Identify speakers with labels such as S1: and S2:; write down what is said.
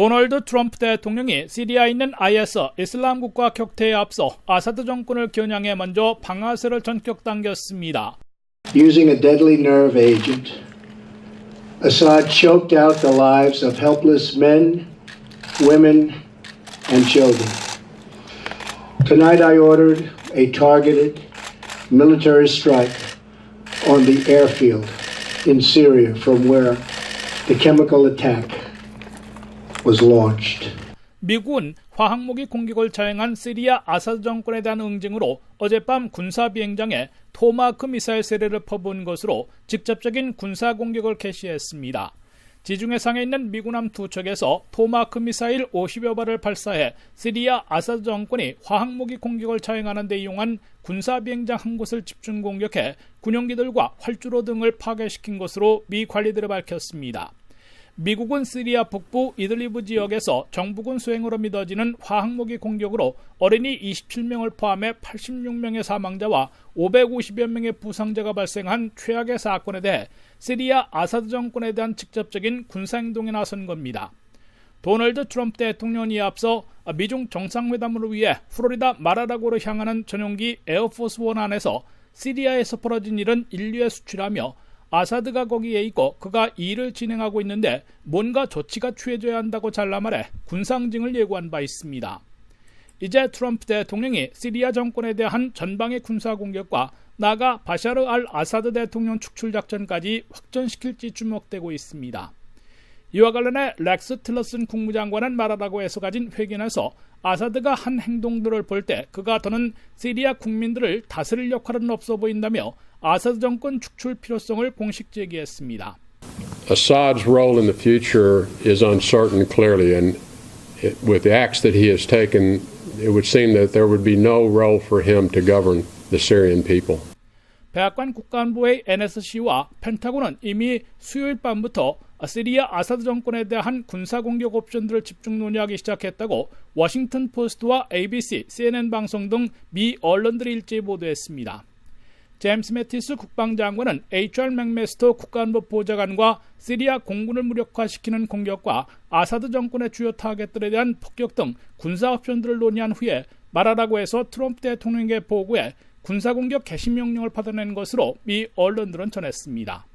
S1: 도널드 트럼프 대통령이 시리아에 있는 IS 이슬람 국가 격퇴에 앞서 아사드 정권을 겨냥해 먼저 방아쇠를 전격 당겼습니다.
S2: Using a deadly nerve agent, Assad choked out the lives of helpless men, women, and children. Tonight I ordered a targeted military strike on the airfield in Syria from where the chemical attack was launched.
S1: 미국은 화학무기 공격을 자행한 시리아 아사드 정권에 대한 응징으로 어젯밤 군사 비행장에 토마크 미사일 세례를 퍼부은 것으로 직접적인 군사 공격을 개시했습니다. 지중해 상에 있는 미군함 두 척에서 토마크 미사일 50여 발을 발사해 시리아 아사드 정권이 화학무기 공격을 자행하는 데 이용한 군사 비행장 한 곳을 집중 공격해 군용기들과 활주로 등을 파괴시킨 것으로 미 관리들이 밝혔습니다. 미국은 시리아 북부 이들리브 지역에서 정부군 수행으로 믿어지는 화학무기 공격으로 어린이 27명을 포함해 86명의 사망자와 550여 명의 부상자가 발생한 최악의 사건에 대해 시리아 아사드 정권에 대한 직접적인 군사행동에 나선 겁니다. 도널드 트럼프 대통령이 앞서 미중 정상회담을 위해 플로리다 마라라고로 향하는 전용기 에어포스 원 안에서 시리아에서 벌어진 일은 인류의 수치라며 아사드가 거기에 있고 그가 일을 진행하고 있는데 뭔가 조치가 취해져야 한다고 잘라 말해 군상징을 예고한 바 있습니다. 이제 트럼프 대통령이 시리아 정권에 대한 전방의 군사 공격과 나가 바샤르 알 아사드 대통령 축출 작전까지 확전시킬지 주목되고 있습니다. 이와 관련해 렉스 틸러슨 국무장관은 말하라고 해서 가진 회견에서 아사드가 한 행동들을 볼 때 그가 더는 시리아 국민들을 다스릴 역할은 없어 보인다며 아사드 정권 축출 필요성을 공식 제기했습니다.
S3: Assad's role in the future is uncertain clearly, and it, with the acts that he has taken, it would seem that there would be no role for him to govern the Syrian people.
S1: 백악관 국가안보의 NSC와 펜타곤은 이미 수요일 밤부터 시리아 아사드 정권에 대한 군사 공격 옵션들을 집중 논의하기 시작했다고 워싱턴 포스트와 ABC, CNN 방송 등 미 언론들이 일제히 보도했습니다. 제임스 매티스 국방장관은 HR 맥메스터 국가안보 보좌관과 시리아 공군을 무력화시키는 공격과 아사드 정권의 주요 타겟들에 대한 폭격 등 군사 옵션들을 논의한 후에 말하라고 해서 트럼프 대통령에게 보고해 군사공격 개시 명령을 받아낸 것으로 미 언론들은 전했습니다.